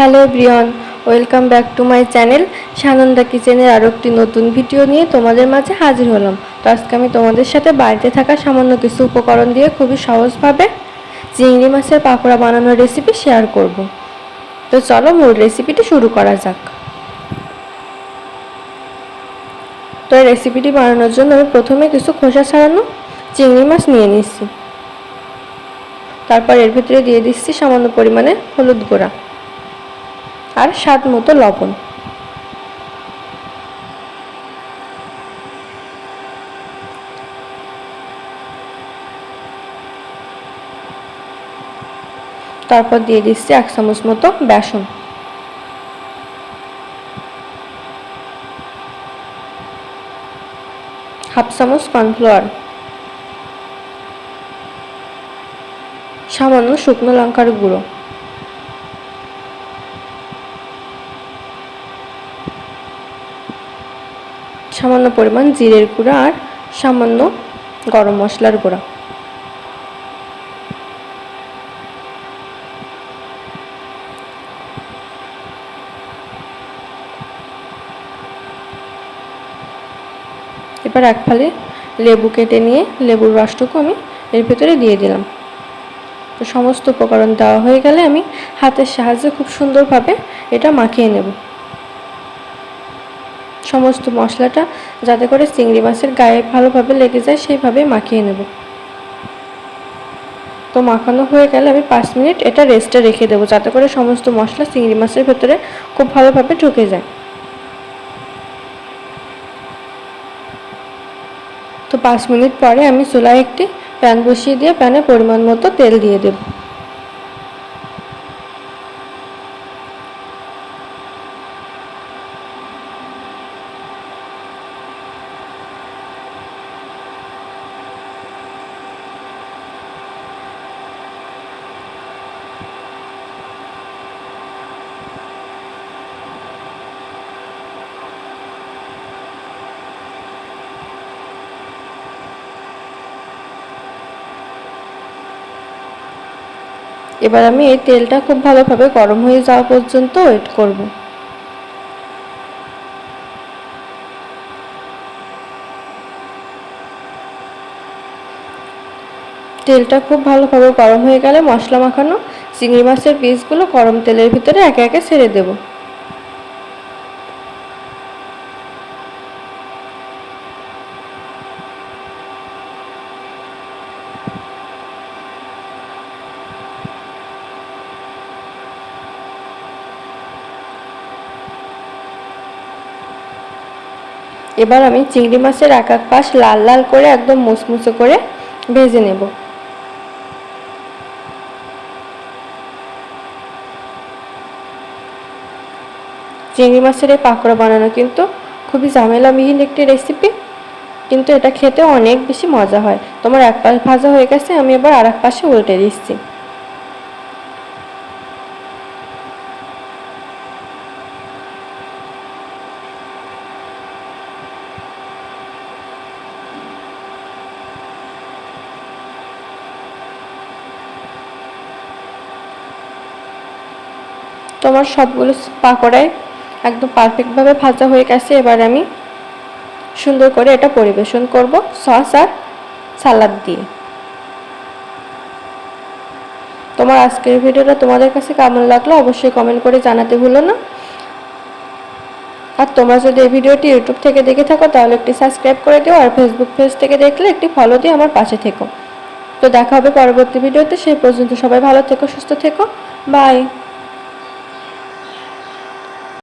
Hello Brian, welcome back to my channel Sananda কিচেনের আরও একটি নতুন ভিডিও নিয়ে তোমাদের মাঝে হাজির হলাম। তো আজকে আমি তোমাদের সাথে বাড়িতে থাকা সামান্য কিছু উপকরণ দিয়ে খুবই সহজভাবে চিংড়ি মাছের পাকোড়া বানানোর রেসিপি শেয়ার করব। তো চলো মূল রেসিপিটি শুরু করা যাক। তো এই রেসিপিটি বানানোর জন্য আমি প্রথমে কিছু খোসা ছাড়ানো চিংড়ি মাছ নিয়ে নিচ্ছি। তারপর এর ভিতরে দিয়ে দিচ্ছি সামান্য পরিমাণে হলুদ গুঁড়া। আর স্বাদ মতো লবণ। তারপর দিয়ে দিচ্ছি এক চামচ মতো বেসন। হাফ চামচ কর্নফ্লাওয়ার। সামান্য শুকনো লঙ্কার গুঁড়ো। সামান্য পরিমাণ জিরের গুঁড়া আর সামান্য গরম মশলার গুঁড়া। এবার এক ফালে লেবু কেটে নিয়ে লেবুর রসটুকু আমি এর ভেতরে দিয়ে দিলাম। তো সমস্ত উপকরণ দেওয়া হয়ে গেলে আমি হাতের সাহায্যে খুব সুন্দরভাবে এটা মাখিয়ে নেব। সমস্ত মশলাটা যাতে করে চিংড়ি মাছের গায়ে ভালোভাবে লেগে যায় সেইভাবে মাখিয়ে নেব। তো মাখানো হয়ে গেলে আমি পাঁচ মিনিট এটা রেস্টে রেখে দেবো, যাতে করে সমস্ত মশলা চিংড়ি মাছের ভেতরে খুব ভালোভাবে ঢুকে যায়। তো পাঁচ মিনিট পরে আমি চুলায় একটি প্যান বসিয়ে দিয়ে প্যানে পরিমাণ মতো তেল দিয়ে দেব। এবার আমি এই তেলটা খুব ভালোভাবে গরম হয়ে যাওয়া পর্যন্ত ওয়েট করব। তেলটা খুব ভালোভাবে গরম হয়ে গেলে মশলা মাখানো চিংড়ি মাছের পিসগুলো গরম তেলের ভিতরে একে একে ছেড়ে দেবো। এবার আমি চিংড়ি মাছের এক এক পাশ লাল লাল করে একদম মুসমুসে করে ভেজে নেব। চিংড়ি মাছের এই পাকোড়া বানানো কিন্তু খুবই ঝামেলাবিহীন একটি রেসিপি কিন্তু এটা খেতে অনেক বেশি মজা হয়। তোমার এক পাশ ভাজা হয়ে গেছে, আমি এবার আর এক পাশে উল্টে দিচ্ছি। তোমার সবগুলো পাকোড়াই একদম পারফেক্টভাবে ভাজা হয়ে গেছে। এবার আমি সুন্দর করে এটা পরিবেশন করব সস আর সালাদ দিয়ে। তোমার আজকের ভিডিওটা তোমাদের কাছে কেমন লাগল অবশ্যই কমেন্ট করে জানাতে ভুলো না। আর তোমরা যদি এই ভিডিওটি ইউটিউব থেকে দেখে থাকো, তাহলে একটি সাবস্ক্রাইব করে দিও আর ফেসবুক পেজ থেকে দেখলে একটি ফলো দিয়ে আমার পাশে থেকো। তো দেখা হবে পরবর্তী ভিডিওতে, সেই পর্যন্ত সবাই ভালো থেকো, সুস্থ থেকো। বাই